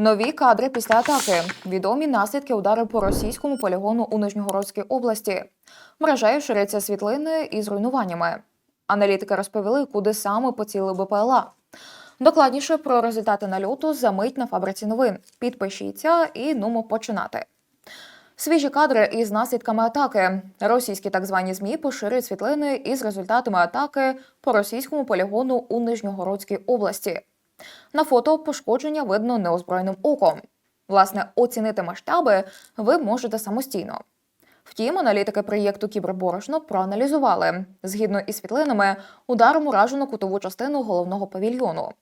Нові кадри після атаки. Відомі наслідки удару по російському полігону у Нижньогородській області. Мережею ширяться світлини із руйнуваннями. Аналітики розповіли, куди саме поцілили БПЛА. Докладніше про результати нальоту за мить на фабриці новин. Підпишіться і нумо починати. Свіжі кадри із наслідками атаки. Російські так звані змі поширюють світлини із результатами атаки по російському полігону у Нижньогородській області. На фото пошкодження видно неозброєним оком. Власне, оцінити масштаби ви можете самостійно. Втім, аналітики проєкту Кіберборошно проаналізували згідно із світлинами ударом уражено кутову частину головного павільйону.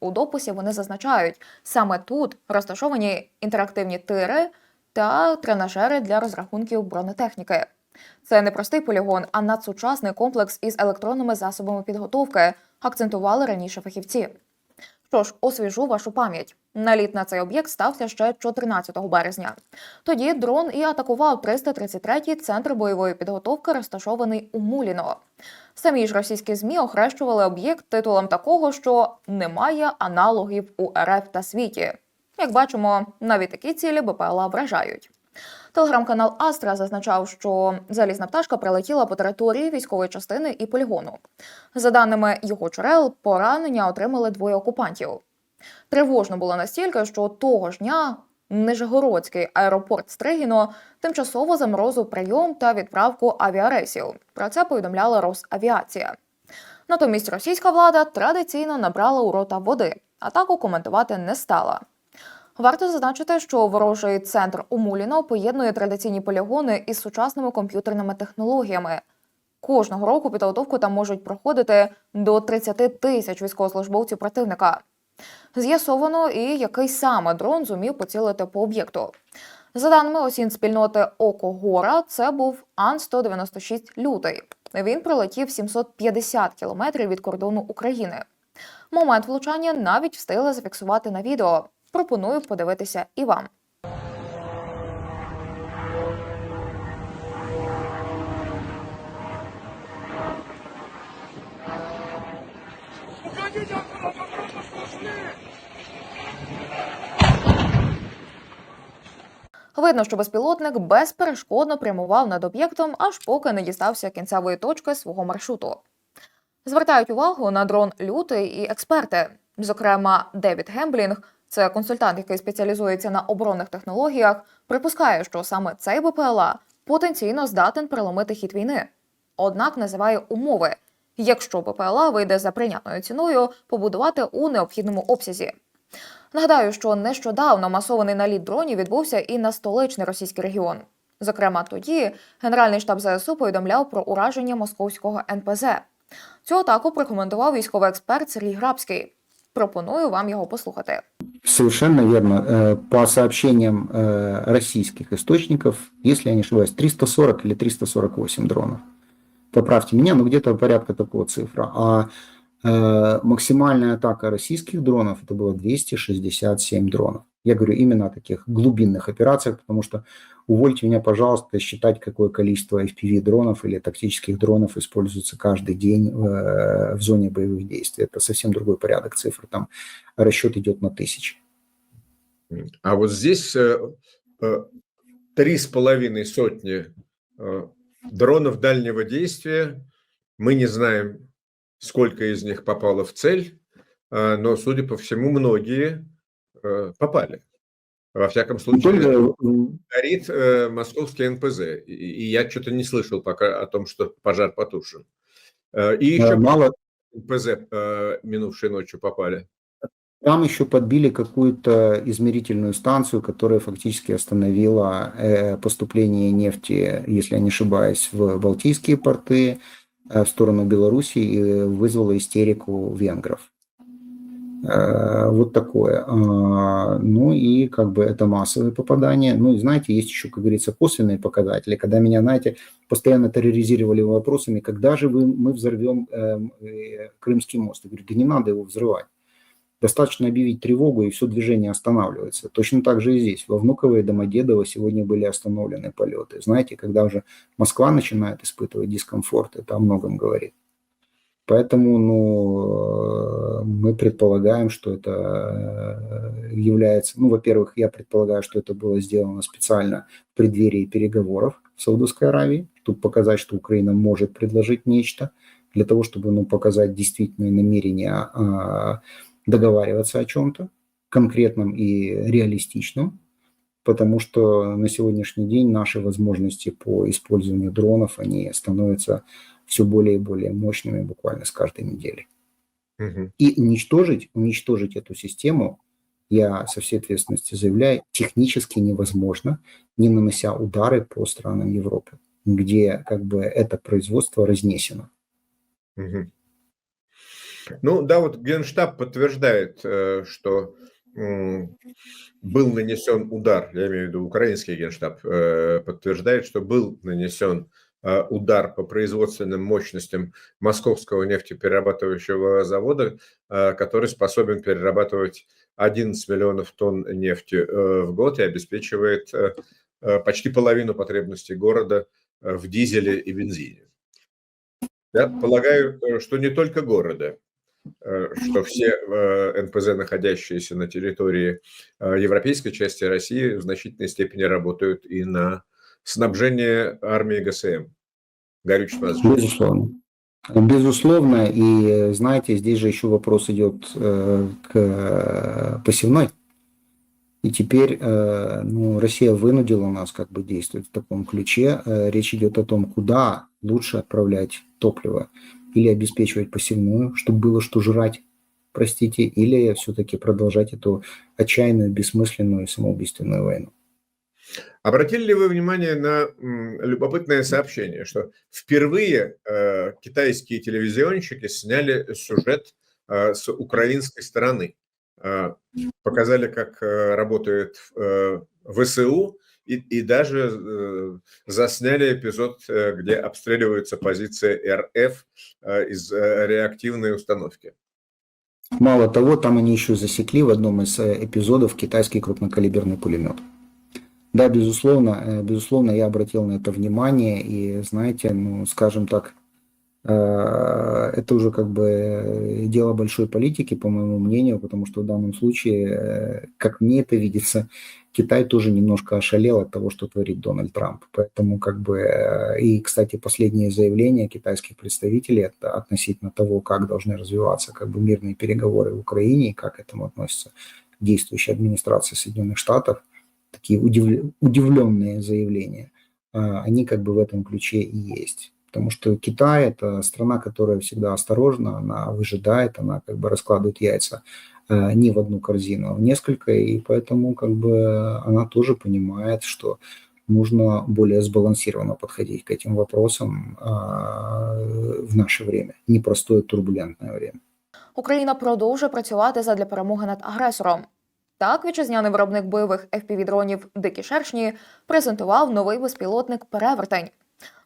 У дописі вони зазначають, саме тут розташовані інтерактивні тири та тренажери для розрахунків бронетехніки. Це не простий полігон, а надсучасний комплекс із електронними засобами підготовки, акцентували раніше фахівці. Що ж, освіжу вашу пам'ять. Наліт на цей об'єкт стався ще 14 березня. Тоді дрон і атакував 333-й центр бойової підготовки, розташований у Муліно. Самі ж російські змі охрещували об'єкт титулом такого, що немає аналогів у РФ та світі. Як бачимо, навіть такі цілі БПЛА вражають. Телеграм-канал Астра зазначав, що залізна пташка прилетіла по території військової частини і полігону. За даними його джерел, поранення отримали двоє окупантів. Тривожно було настільки, що того ж дня Нижегородський аеропорт Стригіно тимчасово заморозив прийом та відправку авіарейсів. Про це повідомляла Росавіація. Натомість російська влада традиційно набрала у рота води, атаку коментувати не стала. Варто зазначити, що ворожий центр у Муліно поєднує традиційні полігони із сучасними комп'ютерними технологіями. Кожного року підготовку там можуть проходити до 30 тисяч військовослужбовців противника. З'ясовано і який саме дрон зумів поцілити по об'єкту. За даними осін спільноти Око Гора, це був Ан-196 лютий. Він пролетів 750 кілометрів від кордону України. Момент влучання навіть встигли зафіксувати на відео. Пропоную подивитися і вам. Видно, що безпілотник безперешкодно прямував над об'єктом, аж поки не дістався кінцевої точки свого маршруту. Звертають увагу на дрон лютий і експерти. Зокрема, Девід Гемблінг, це консультант, який спеціалізується на оборонних технологіях, припускає, що саме цей БПЛА потенційно здатен переломити хід війни. Однак називає умови, якщо БПЛА вийде за прийнятною ціною, побудувати у необхідному обсязі. Нагадаю, що нещодавно масований наліт дронів відбувся і на столичний російський регіон. Зокрема, тоді Генеральний штаб ЗСУ повідомляв про ураження московського НПЗ. Цю атаку прокоментував військовий експерт Сергій Грабський Пропоную вам його послухати. Совершенно верно. Э, По сообщениям э, российских источников, если я не ошибаюсь, 340 или 348 дронов. Поправьте меня, но где-то порядка такого цифра. А э, максимальная атака российских дронов это было 267 дронов. Я говорю именно о таких глубинных операциях, потому что увольте меня, пожалуйста, считать, какое количество FPV дронов или тактических дронов используется каждый день э, в зоне боевых действий. Это совсем другой порядок цифр. Там расчет идет на тысячи. А вот здесь э, э, три с половиной сотни дронов дальнего действия. Мы не знаем, сколько из них попало в цель, но, судя по всему, многие попали. Во всяком случае, Только, горит э, московский НПЗ. И, и я что-то не слышал пока о том, что пожар потушен. Э, и еще э, мало НПЗ э, минувшей ночью попали. Там еще подбили какую-то измерительную станцию, которая фактически остановила э, поступление нефти, если я не ошибаюсь, в Балтийские порты э, в сторону Беларуси и вызвала истерику венгров. Э, Вот такое. А, Ну и как бы это массовые попадания. Ну и знаете, есть еще, как говорится, косвенные показатели. Когда меня, знаете, постоянно терроризировали вопросами, когда же вы, мы взорвем эм, э, Крымский мост. Я говорю, да не надо его взрывать. Достаточно объявить тревогу, и все движение останавливается. Точно так же и здесь. Во Внуково и Домодедово сегодня были остановлены полеты. Знаете, когда уже Москва начинает испытывать дискомфорт, это о многом говорит. Поэтому ну, э, мы предполагаем, что это э, является, ну, во-первых, я предполагаю, что это было сделано специально в преддверии переговоров в Саудовской Аравии, чтобы показать, что Украина может предложить нечто, для того, чтобы ну, показать действительные намерения а, договариваться о чем-то конкретном и реалистичном, потому что на сегодняшний день наши возможности по использованию дронов, они становятся все более и более мощными буквально с каждой недели. Мгм. И уничтожить, уничтожить эту систему, я со всей ответственностью заявляю, технически невозможно, не нанося удары по странам Европы, где как бы это производство разнесено. Мгм. Ну да, вот Генштаб подтверждает, э, что был нанесен удар, я имею в виду украинский Генштаб, э, подтверждает, что был нанесен э, удар по производственным мощностям московского нефтеперерабатывающего завода, э, который способен перерабатывать 11 миллионов тонн нефти э, в год и обеспечивает э, э, почти половину потребностей города э, в дизеле и бензине. Я полагаю, э, что не только города, э, что все э, НПЗ, находящиеся на территории э, европейской части России, в значительной степени работают и на снабжение армии ГСМ. Горючий Безусловно. Безусловно, и знаете, здесь же еще вопрос идет э, к э, посевной. И теперь э, ну, Россия вынудила нас как бы действовать в таком ключе. Э, Речь идет о том, куда лучше отправлять топливо. Или обеспечивать посевную, чтобы было что жрать, простите, или все-таки продолжать эту отчаянную, бессмысленную и самоубийственную войну. Обратили ли вы внимание на любопытное сообщение, что впервые э, китайские телевизионщики сняли сюжет э, с украинской стороны, Э, показали, как работает ВСУ, и, и даже засняли эпизод, где обстреливаются позиции РФ из реактивной установки. Мало того, там они еще засекли в одном из эпизодов китайский крупнокалиберный пулемет. Да, безусловно, э, безусловно, я обратил на это внимание, и знаете, ну, скажем так, э, это уже как бы э, дело большой политики, по моему мнению, потому что в данном случае, как мне это видится, Китай тоже немножко ошалел от того, что творит Дональд Трамп. Поэтому как бы, и, кстати, последние заявления китайских представителей относительно того, как должны развиваться как бы мирные переговоры в Украине и как к этому относится действующая администрация Соединенных Штатов, такие удивле- удивленные заявления, а, они как бы в этом ключе и есть. Потому что Китай – это страна, которая всегда осторожна, она выжидает, она как бы раскладывает яйца э, не в одну корзину, а в несколько, и поэтому как бы она тоже понимает, что нужно более сбалансированно подходить к этим вопросам а, в наше время, непростое турбулентное время. Україна продовжує працювати задля перемоги над агресором. Так, вітчизняний виробник бойових FPV-дронів Дикі Шершні презентував новий безпілотник Перевертень.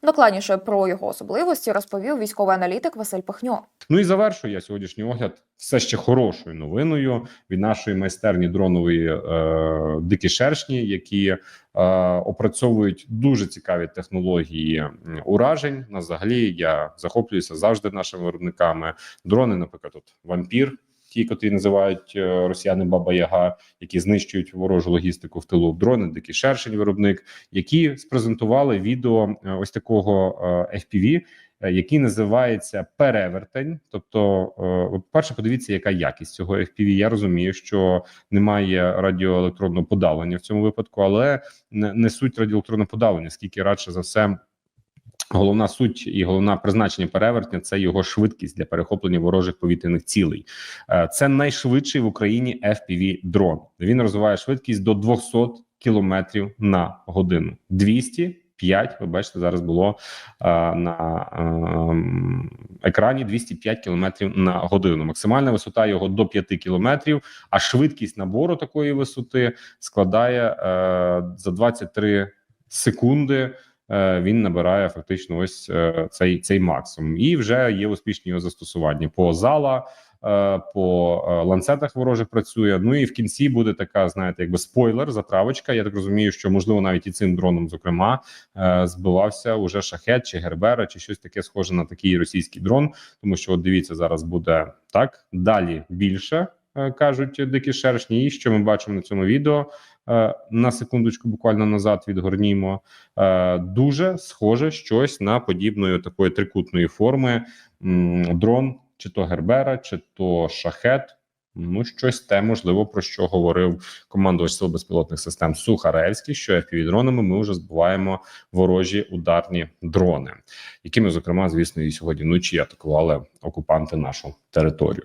Докладніше про його особливості розповів військовий аналітик Василь Пахньо. Ну і завершую я сьогоднішній огляд все ще хорошою новиною від нашої майстерні дронової е, дикі шершні, які е, опрацьовують дуже цікаві технології уражень. На взагалі я захоплююся завжди нашими виробниками. Дрони, наприклад, от вампір. Ті, котрі називають е, росіяни Баба Яга, які знищують ворожу логістику в тилу дрони, дикий шершень, виробник, які спрезентували відео е, ось такого е, FPV, який називається перевертень. Тобто, е, ви, по-перше, подивіться, яка якість цього FPV. Я розумію, що немає радіоелектронного подавлення в цьому випадку, але не суть радіоелектронного подавлення, скільки радше за все. Головна суть і головне призначення перевертня це його швидкість для перехоплення ворожих повітряних цілей. Е, Це найшвидший в Україні FPV дрон. Він розвиває швидкість до 200 кілометрів на годину. 205, ви бачите, зараз було е, на ем, екрані 205 кілометрів на годину. Максимальна висота його до 5 кілометрів, а швидкість набору такої висоти складає е, за 23 секунди. Е, Він набирає фактично ось е, цей цей максимум, і вже є успішні його застосування по зала. е, по ланцетах ворожих працює. Ну і в кінці буде така, знаєте, якби спойлер, затравочка. Я так розумію, що можливо навіть і цим дроном, зокрема, збивався уже шахет чи гербера, чи щось таке схоже на такий російський дрон. Тому що от дивіться, зараз буде так далі більше. Кажуть дикі шершні, і що ми бачимо на цьому відео на секундочку, буквально назад відгорнімо. Е, Дуже схоже щось на подібної такої трикутної форми дрон, чи то Гербера, чи то шахет. Ну, щось те, можливо, про що говорив командувач сил безпілотних систем Сухаревський, що FPV-дронами ми вже збиваємо ворожі ударні дрони, якими, зокрема, звісно, і сьогодні вночі атакували окупанти нашу територію.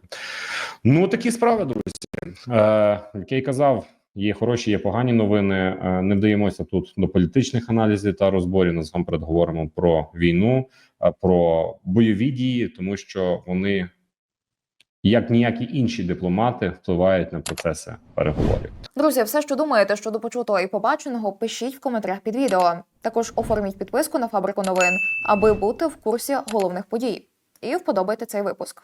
Ну, такі справи, друзі. Е, як я й казав, є хороші, є погані новини. Е, не вдаємося тут до політичних аналізів та розборів. Насамперед говоримо про війну, е, про бойові дії, тому що вони, як ніякі інші дипломати, впливають на процеси переговорів. Друзі, все, що думаєте щодо почутого і побаченого, пишіть в коментарях під відео. Також оформіть підписку на фабрику новин, аби бути в курсі головних подій. І вподобайте цей випуск.